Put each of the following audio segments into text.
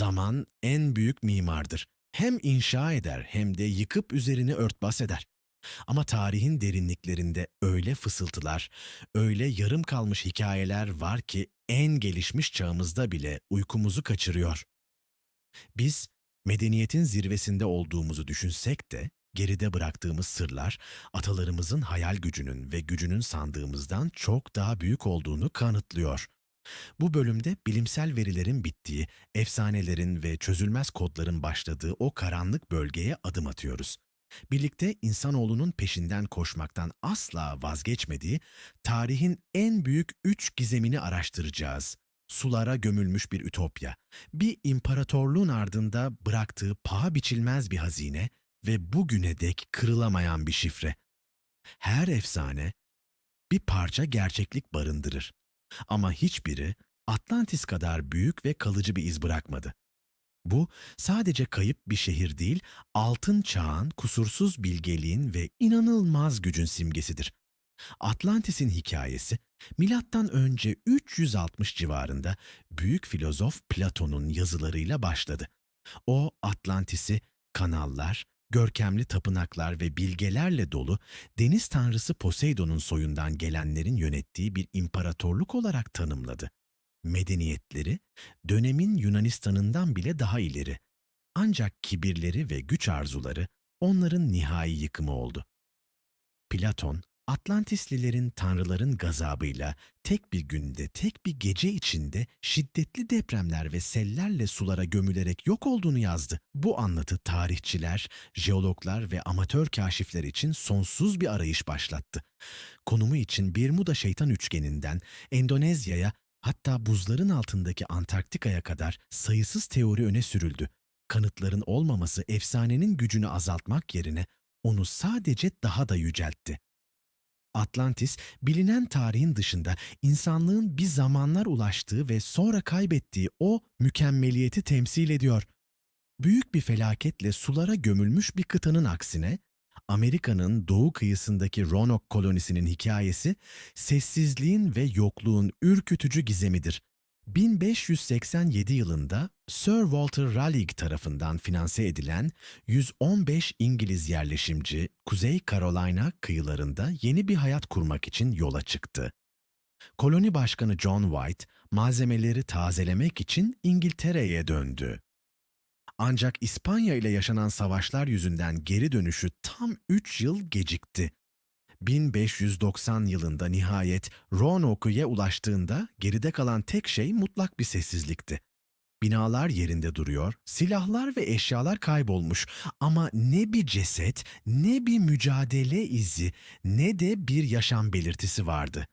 Zaman en büyük mimardır. Hem inşa eder hem de yıkıp üzerini örtbas eder. Ama tarihin derinliklerinde öyle fısıltılar, öyle yarım kalmış hikayeler var ki en gelişmiş çağımızda bile uykumuzu kaçırıyor. Biz medeniyetin zirvesinde olduğumuzu düşünsek de geride bıraktığımız sırlar atalarımızın hayal gücünün ve gücünün sandığımızdan çok daha büyük olduğunu kanıtlıyor. Bu bölümde bilimsel verilerin bittiği, efsanelerin ve çözülmez kodların başladığı o karanlık bölgeye adım atıyoruz. Birlikte insanoğlunun peşinden koşmaktan asla vazgeçmediği tarihin en büyük üç gizemini araştıracağız. Sulara gömülmüş bir ütopya, bir imparatorluğun ardında bıraktığı paha biçilmez bir hazine ve bugüne dek kırılamayan bir şifre. Her efsane bir parça gerçeklik barındırır. Ama hiçbiri Atlantis kadar büyük ve kalıcı bir iz bırakmadı. Bu sadece kayıp bir şehir değil, altın çağın, kusursuz bilgeliğin ve inanılmaz gücün simgesidir. Atlantis'in hikayesi milattan önce 360 civarında büyük filozof Platon'un yazılarıyla başladı. O Atlantis'i kanallar, görkemli tapınaklar ve bilgelerle dolu deniz tanrısı Poseidon'un soyundan gelenlerin yönettiği bir imparatorluk olarak tanımladı. Medeniyetleri dönemin Yunanistan'ından bile daha ileri. Ancak kibirleri ve güç arzuları onların nihai yıkımı oldu. Platon, Atlantislilerin tanrıların gazabıyla tek bir günde, tek bir gece içinde şiddetli depremler ve sellerle sulara gömülerek yok olduğunu yazdı. Bu anlatı tarihçiler, jeologlar ve amatör kaşifler için sonsuz bir arayış başlattı. Konumu için Bermuda şeytan üçgeninden Endonezya'ya hatta buzların altındaki Antarktika'ya kadar sayısız teori öne sürüldü. Kanıtların olmaması efsanenin gücünü azaltmak yerine onu sadece daha da yüceltti. Atlantis, bilinen tarihin dışında insanlığın bir zamanlar ulaştığı ve sonra kaybettiği o mükemmeliyeti temsil ediyor. Büyük bir felaketle sulara gömülmüş bir kıtanın aksine, Amerika'nın doğu kıyısındaki Roanoke kolonisinin hikayesi, sessizliğin ve yokluğun ürkütücü gizemidir. 1587 yılında Sir Walter Raleigh tarafından finanse edilen 115 İngiliz yerleşimci Kuzey Carolina kıyılarında yeni bir hayat kurmak için yola çıktı. Koloni Başkanı John White malzemeleri tazelemek için İngiltere'ye döndü. Ancak İspanya ile yaşanan savaşlar yüzünden geri dönüşü tam 3 yıl gecikti. 1590 yılında nihayet Roanoke'ya ulaştığında geride kalan tek şey mutlak bir sessizlikti. Binalar yerinde duruyor, silahlar ve eşyalar kaybolmuş ama ne bir ceset, ne bir mücadele izi, ne de bir yaşam belirtisi vardı.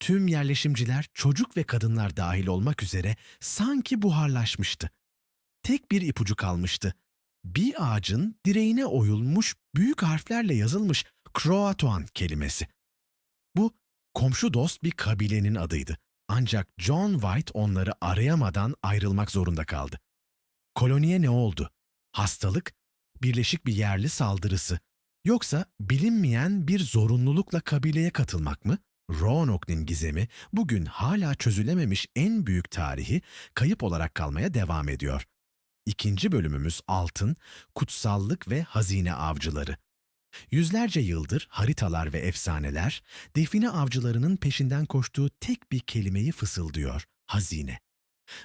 Tüm yerleşimciler, çocuk ve kadınlar dahil olmak üzere sanki buharlaşmıştı. Tek bir ipucu kalmıştı. Bir ağacın direğine oyulmuş büyük harflerle yazılmış Croatoan kelimesi. Bu komşu dost bir kabilenin adıydı. Ancak John White onları arayamadan ayrılmak zorunda kaldı. Koloniye ne oldu? Hastalık, birleşik bir yerli saldırısı, yoksa bilinmeyen bir zorunlulukla kabileye katılmak mı? Roanoke'nin gizemi bugün hala çözülememiş en büyük tarihi kayıp olarak kalmaya devam ediyor. İkinci bölümümüz altın, kutsallık ve hazine avcıları. Yüzlerce yıldır haritalar ve efsaneler define avcılarının peşinden koştuğu tek bir kelimeyi fısıldıyor, hazine.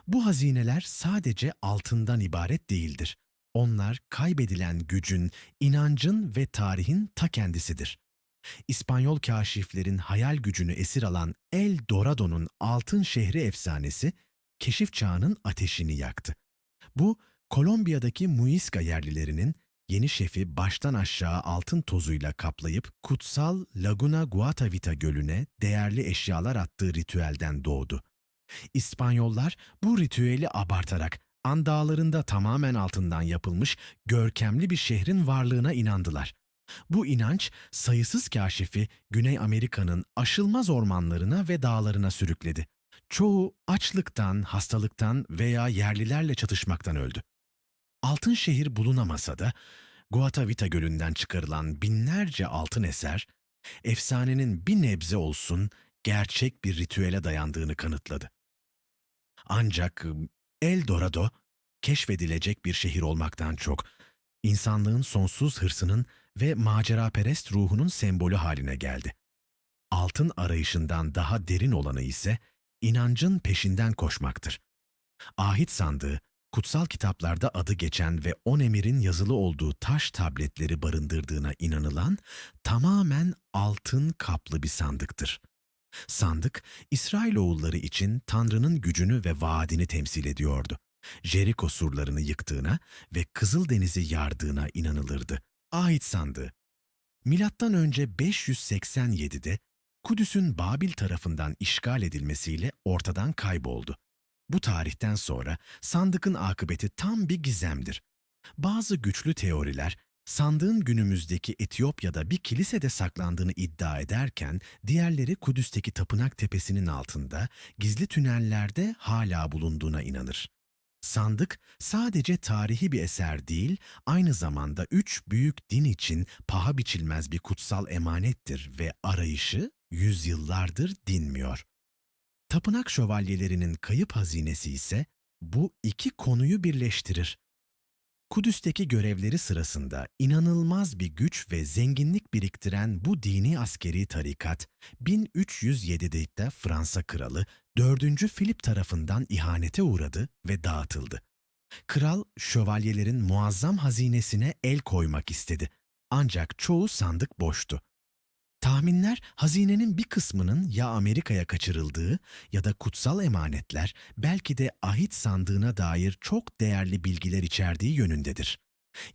Bu hazineler sadece altından ibaret değildir. Onlar kaybedilen gücün, inancın ve tarihin ta kendisidir. İspanyol kaşiflerin hayal gücünü esir alan El Dorado'nun altın şehri efsanesi, keşif çağının ateşini yaktı. Bu, Kolombiya'daki Muisca yerlilerinin yeni şefi baştan aşağı altın tozuyla kaplayıp kutsal Laguna Guatavita gölüne değerli eşyalar attığı ritüelden doğdu. İspanyollar bu ritüeli abartarak An Dağları'nda tamamen altından yapılmış görkemli bir şehrin varlığına inandılar. Bu inanç sayısız kaşifi Güney Amerika'nın aşılmaz ormanlarına ve dağlarına sürükledi. Çoğu açlıktan, hastalıktan veya yerlilerle çatışmaktan öldü. Altın şehir bulunamasa da Guatavita Gölü'nden çıkarılan binlerce altın eser, efsanenin bir nebze olsun gerçek bir ritüele dayandığını kanıtladı. Ancak El Dorado keşfedilecek bir şehir olmaktan çok, insanlığın sonsuz hırsının ve maceraperest ruhunun sembolü haline geldi. Altın arayışından daha derin olanı ise inancın peşinden koşmaktır. Ahit sandığı, kutsal kitaplarda adı geçen ve on emirin yazılı olduğu taş tabletleri barındırdığına inanılan tamamen altın kaplı bir sandıktır. Sandık, İsrailoğulları için Tanrı'nın gücünü ve vaadini temsil ediyordu. Jeriko surlarını yıktığına ve Kızıldeniz'i yardığına inanılırdı. Ahit sandığı. Milattan önce 587'de Kudüs'ün Babil tarafından işgal edilmesiyle ortadan kayboldu. Bu tarihten sonra sandıkın akıbeti tam bir gizemdir. Bazı güçlü teoriler sandığın günümüzdeki Etiyopya'da bir kilisede saklandığını iddia ederken diğerleri Kudüs'teki tapınak tepesinin altında gizli tünellerde hala bulunduğuna inanır. Sandık sadece tarihi bir eser değil, aynı zamanda üç büyük din için paha biçilmez bir kutsal emanettir ve arayışı yüzyıllardır dinmiyor. Tapınak şövalyelerinin kayıp hazinesi ise bu iki konuyu birleştirir. Kudüs'teki görevleri sırasında inanılmaz bir güç ve zenginlik biriktiren bu dini askeri tarikat 1307'de Fransa kralı 4. Filip tarafından ihanete uğradı ve dağıtıldı. Kral şövalyelerin muazzam hazinesine el koymak istedi. Ancak çoğu sandık boştu. Tahminler hazinenin bir kısmının ya Amerika'ya kaçırıldığı ya da kutsal emanetler belki de ahit sandığına dair çok değerli bilgiler içerdiği yönündedir.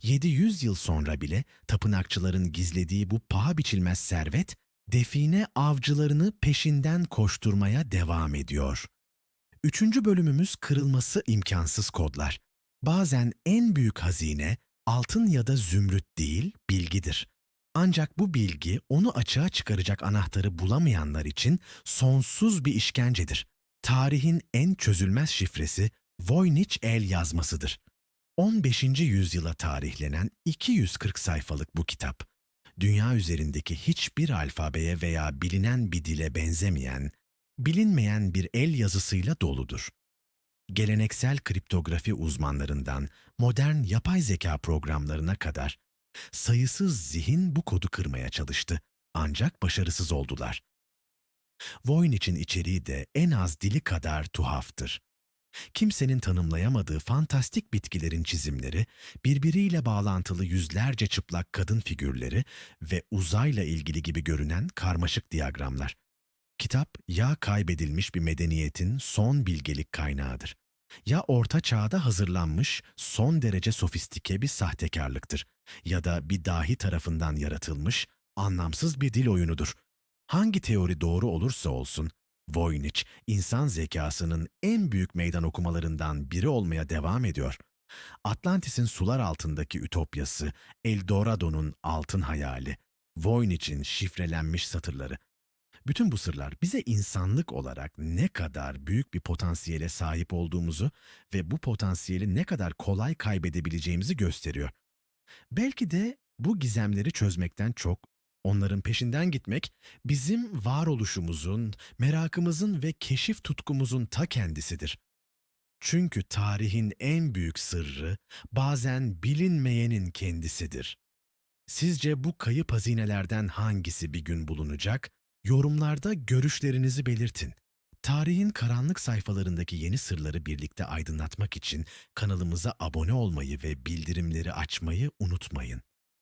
700 yıl sonra bile tapınakçıların gizlediği bu paha biçilmez servet, define avcılarını peşinden koşturmaya devam ediyor. Üçüncü bölümümüz kırılması imkansız kodlar. Bazen en büyük hazine altın ya da zümrüt değil, bilgidir. Ancak bu bilgi onu açığa çıkaracak anahtarı bulamayanlar için sonsuz bir işkencedir. Tarihin en çözülmez şifresi Voynich el yazmasıdır. 15. yüzyıla tarihlenen 240 sayfalık bu kitap, dünya üzerindeki hiçbir alfabeye veya bilinen bir dile benzemeyen, bilinmeyen bir el yazısıyla doludur. Geleneksel kriptografi uzmanlarından modern yapay zeka programlarına kadar sayısız zihin bu kodu kırmaya çalıştı ancak başarısız oldular. Voynich'in içeriği de en az dili kadar tuhaftır. Kimsenin tanımlayamadığı fantastik bitkilerin çizimleri, birbiriyle bağlantılı yüzlerce çıplak kadın figürleri ve uzayla ilgili gibi görünen karmaşık diyagramlar. Kitap ya kaybedilmiş bir medeniyetin son bilgelik kaynağıdır ya orta çağda hazırlanmış son derece sofistike bir sahtekarlıktır ya da bir dahi tarafından yaratılmış anlamsız bir dil oyunudur. Hangi teori doğru olursa olsun, Voynich insan zekasının en büyük meydan okumalarından biri olmaya devam ediyor. Atlantis'in sular altındaki ütopyası, Eldorado'nun altın hayali, Voynich'in şifrelenmiş satırları. Bütün bu sırlar bize insanlık olarak ne kadar büyük bir potansiyele sahip olduğumuzu ve bu potansiyeli ne kadar kolay kaybedebileceğimizi gösteriyor. Belki de bu gizemleri çözmekten çok onların peşinden gitmek bizim varoluşumuzun, merakımızın ve keşif tutkumuzun ta kendisidir. Çünkü tarihin en büyük sırrı bazen bilinmeyenin kendisidir. Sizce bu kayıp hazinelerden hangisi bir gün bulunacak? Yorumlarda görüşlerinizi belirtin. Tarihin karanlık sayfalarındaki yeni sırları birlikte aydınlatmak için kanalımıza abone olmayı ve bildirimleri açmayı unutmayın.